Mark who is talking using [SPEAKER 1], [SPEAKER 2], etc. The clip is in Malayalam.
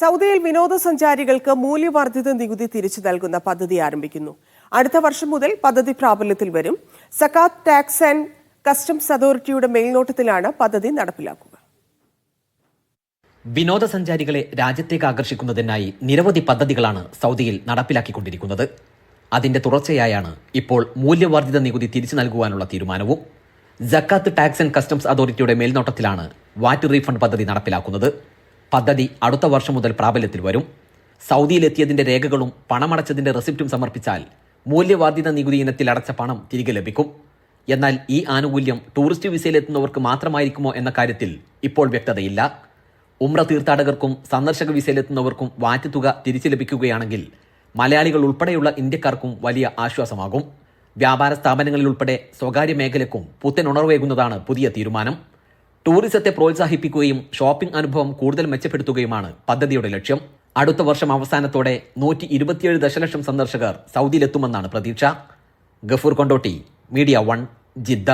[SPEAKER 1] സൗദിയിൽ വിനോദസഞ്ചാരികൾക്ക് മൂല്യവർദ്ധിത നികുതി തിരിച്ചു നൽകുന്ന പദ്ധതി ആരംഭിക്കുന്നു. അടുത്ത വർഷം മുതൽ പദ്ധതി പ്രാബല്യത്തിൽ വരും. സക്കാത്ത് ടാക്സ് ആൻഡ് കസ്റ്റംസ് അതോറിറ്റിയുടെ മേൽനോട്ടത്തിലാണ് പദ്ധതി നടപ്പിലാക്കുക.
[SPEAKER 2] വിനോദസഞ്ചാരികളെ രാജ്യത്തേക്ക് ആകർഷിക്കുന്നതിനായി നിരവധി പദ്ധതികളാണ് സൗദിയിൽ നടപ്പിലാക്കിക്കൊണ്ടിരിക്കുന്നത്. അതിന്റെ തുടർച്ചയായാണ് ഇപ്പോൾ മൂല്യവർദ്ധിത നികുതി തിരിച്ചു നൽകുവാനുള്ള തീരുമാനവും. ജക്കാത്ത് ടാക്സ് ആൻഡ് കസ്റ്റംസ് അതോറിറ്റിയുടെ മേൽനോട്ടത്തിലാണ് വാറ്റ് റീഫണ്ട് പദ്ധതി നടപ്പിലാക്കുന്നത്. പദ്ധതി അടുത്ത വർഷം മുതൽ പ്രാബല്യത്തിൽ വരും. സൗദിയിലെത്തിയതിന്റെ രേഖകളും പണമടച്ചതിന്റെ റെസിപ്റ്റും സമർപ്പിച്ചാൽ മൂല്യവർദ്ധിത നികുതി ഇനത്തിൽ അടച്ച പണം തിരികെ ലഭിക്കും. എന്നാൽ ഈ ആനുകൂല്യം ടൂറിസ്റ്റ് വിസയിലെത്തുന്നവർക്ക് മാത്രമായിരിക്കുമോ എന്ന കാര്യത്തിൽ ഇപ്പോൾ വ്യക്തതയില്ല. ഉമ്ര തീർത്ഥാടകർക്കും സന്ദർശക വിസയിലെത്തുന്നവർക്കും വാറ്റ് തുക തിരിച്ചു ലഭിക്കുകയാണെങ്കിൽ മലയാളികൾ ഉൾപ്പെടെയുള്ള ഇന്ത്യക്കാർക്കും വലിയ ആശ്വാസമാകും. വ്യാപാര സ്ഥാപനങ്ങളിൽ ഉൾപ്പെടെ സ്വകാര്യ മേഖലയ്ക്കും പുത്തൻ ഉണർവേകുന്നതാണ് പുതിയ തീരുമാനം. ടൂറിസത്തെ പ്രോത്സാഹിപ്പിക്കുകയും ഷോപ്പിംഗ് അനുഭവം കൂടുതൽ മെച്ചപ്പെടുത്തുകയുമാണ് പദ്ധതിയുടെ ലക്ഷ്യം. അടുത്ത വർഷം അവസാനത്തോടെ നൂറ്റി ഇരുപത്തിയേഴ് ദശലക്ഷം സന്ദർശകർ സൗദിയിലെത്തുമെന്നാണ് പ്രതീക്ഷ. Gafoor Kondotty media one Jeddah.